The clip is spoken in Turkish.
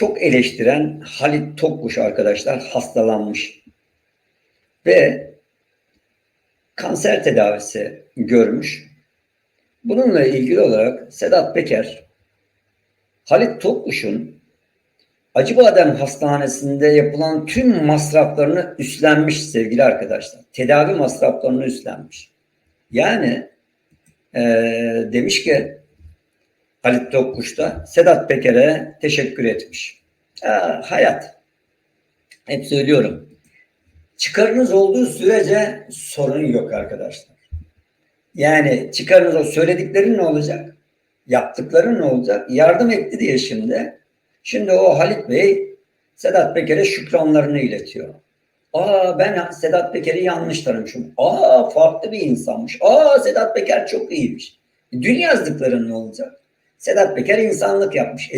çok eleştiren Halit Tokkuş arkadaşlar hastalanmış. Ve kanser tedavisi görmüş. Bununla ilgili olarak Sedat Peker, Halit Tokkuş'un Acıbadem Hastanesi'nde yapılan tüm masraflarını üstlenmiş sevgili arkadaşlar. Tedavi masraflarını üstlenmiş. Yani eee, demiş ki Halit Tokkuş da Sedat Peker'e teşekkür etmiş. Ha, hayat. Hep söylüyorum. Çıkarınız olduğu sürece sorun yok arkadaşlar. Yani çıkarınız o söylediklerin ne olacak? Yaptıkların ne olacak? Yardım etti diye şimdi. Şimdi o Halit Bey Sedat Peker'e şükranlarını iletiyor. Aa ben Sedat Peker'i yanlış tanımışım. Aa farklı bir insanmış. Aa Sedat Peker çok iyiymiş. Dün yazdıkların ne olacak? Sedat Peker insanlık yapmış.